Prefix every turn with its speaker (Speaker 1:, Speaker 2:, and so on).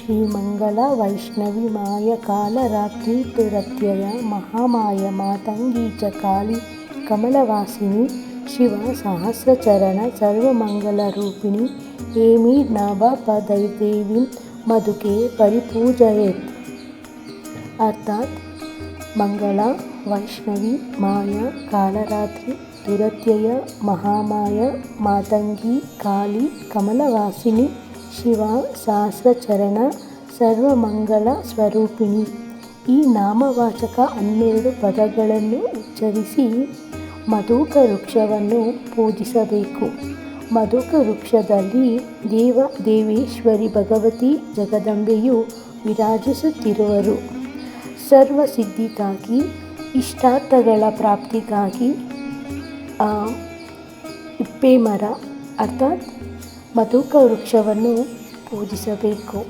Speaker 1: श्रीमङ्गलवैष्णवीमाया कालरात्रि तुरत्यय मातङ्गी च काली कमलवासिनी शिवसहस्रचरणसर्वमङ्गलरूपिणी हेमि नवपदैदेवीं मधुके परिपूजयेत्। अर्थात् मङ्गला वैष्णवी माया कालरात्रि दुरत्यय महामाय मातङ्गी काली कमलवासिनी ಶಿವ, ಸಹಸ್ರಚರಣ ಸರ್ವಮಂಗಳ ಸ್ವರೂಪಿಣಿ. ಈ ನಾಮವಾಚಕ ಹನ್ನೆರಡು ಪದಗಳನ್ನು ಉಚ್ಚರಿಸಿ ಮಧುಕ ವೃಕ್ಷವನ್ನು ಪೂಜಿಸಬೇಕು. ಮಧುಕ ವೃಕ್ಷದಲ್ಲಿ ದೇವ, ದೇವೇಶ್ವರಿ, ಭಗವತಿ, ಜಗದಂಬೆಯು ವಿರಾಜಿಸುತ್ತಿರುವರು. ಸರ್ವಸಿದ್ಧಿಗಾಗಿ, ಇಷ್ಟಾರ್ಥಗಳ ಪ್ರಾಪ್ತಿಗಾಗಿ ಇಪ್ಪೆ ಮರ ಅರ್ಥಾತ್ ಮಧುಕ ವೃಕ್ಷವನ್ನು ಪೂಜಿಸಬೇಕು.